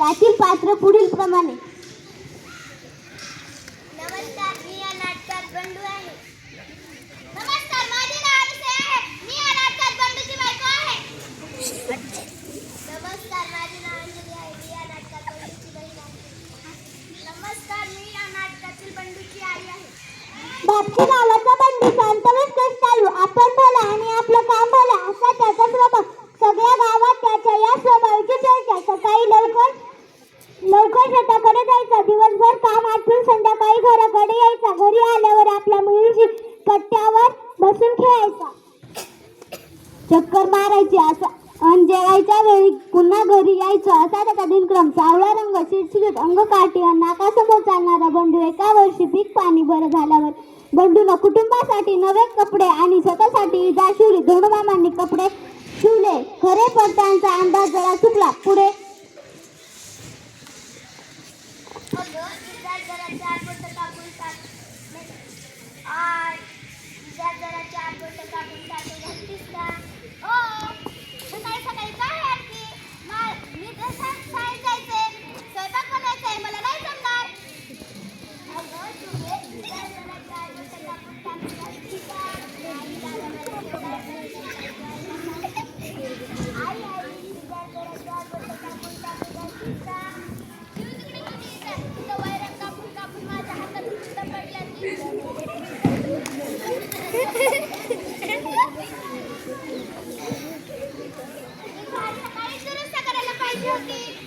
त्यातील पात्र पुढील प्रमाणे. नमस्कार मी या नाटकात बंडू आहे. नमस्कार माझे नाव अभिषेक आहे. मी या नाटकात बंडूची बायको आहे. नमस्कार माझे नाव अंजली आहे. मी या नाटकात बंडूची बहीण आहे. नमस्कार मी या नाटकातील बंडूची आई आहे. बापची नावाचा बंडू शांतवेच कष्टाळू आपण बोला आणि आपलं काम बोला असा त्याचा स्वभाव. लवकर शेताकडे जायचा दिवसभर काम आटून संध्याकाळी घराकडे यायचा. घरी आल्यावर आपल्या मुलीशी कट्ट्यावर बसून खेळायचा. चक्कर मारायची असा. अन जेवायच्या वेळी पुन्हा घरी यायचं असा त्याचा दिनक्रम. सावळा रंग शिरशिरीत अंग काठी नाकासमोर चालणारा बंडू एका वर्षी पीक पाणी बरं झाल्यावर बंडूनं कुटुंबासाठी नवे कपडे आणि स्वतःसाठी जाशिवरी धोंडमामांनी कपडे शिवले. खरे पण त्यांचा अंदाज जरा चुकला. पुढे अगं इजा जरा चार बोट कापून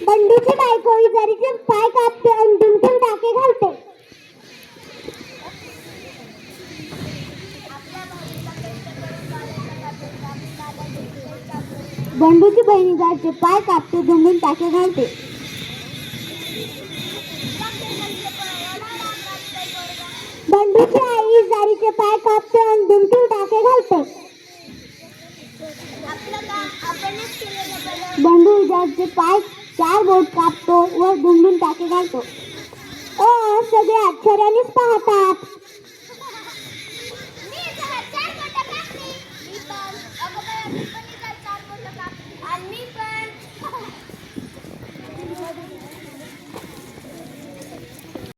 बंडूची बायको इजारीचे पाय कापते आणि दुमठून टाके घालते. बंडूची बहिणी इजारचे पाय कापते दुमटून टाके घालते. बंडूची आई इजारीचे पाय कापते आणि दुमटून टाके घालते. आपलं काम आपणच बंडू पाय चार बोट कापतो व दुमडून टाके घालतो. ओ सगळे आश्चर्यानेच पाहतात.